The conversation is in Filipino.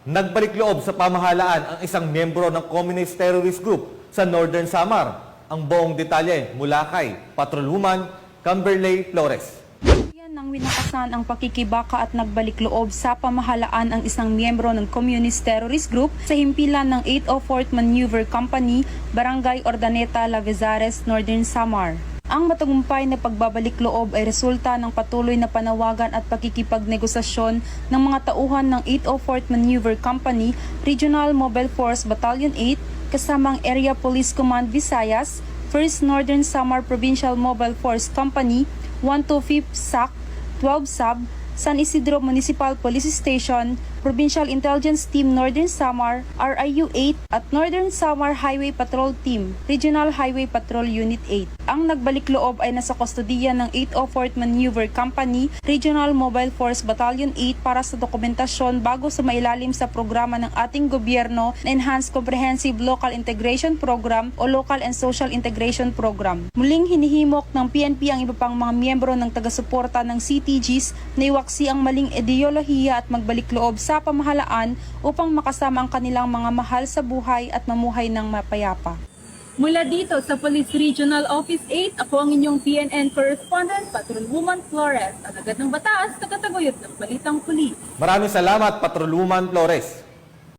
Nagbalik loob sa pamahalaan ang isang miyembro ng Communist Terrorist Group sa Northern Samar. Ang buong detalye mula kay Patrolwoman Camberley Flores. Yan nang winakasan ang pakikibaka at nagbalik loob sa pamahalaan ang isang miyembro ng Communist Terrorist Group sa himpilan ng 804th Maneuver Company, Barangay Ordaneta, Lavezares, Northern Samar. Ang matagumpay na pagbabalik loob ay resulta ng patuloy na panawagan at pakikipagnegosasyon ng mga tauhan ng 804th Maneuver Company, Regional Mobile Force Battalion 8, kasamang Area Police Command Visayas, 1st Northern Samar Provincial Mobile Force Company, 125th SAC, 12 Sub, San Isidro Municipal Police Station, Provincial Intelligence Team Northern Samar, RIU 8 at Northern Samar Highway Patrol Team, Regional Highway Patrol Unit 8. Ang nagbalik loob ay nasa kustodiya ng 804th Maneuver Company, Regional Mobile Force Battalion 8 para sa dokumentasyon bago sa mailalim sa programa ng ating gobyerno na Enhanced Comprehensive Local Integration Program o Local and Social Integration Program. Muling hinihimok ng PNP ang iba pang mga miyembro ng taga-suporta ng CTGs na iwaksi ang maling ideolohiya at magbalik loob sa pamahalaan upang makasama ang kanilang mga mahal sa buhay at mamuhay ng mapayapa. Mula dito sa Police Regional Office 8, ako ang inyong PNN Correspondent, Patrolwoman Flores, ang agad ng batas, tagataguyod ng Balitang Pulis. Maraming salamat Patrolwoman Flores.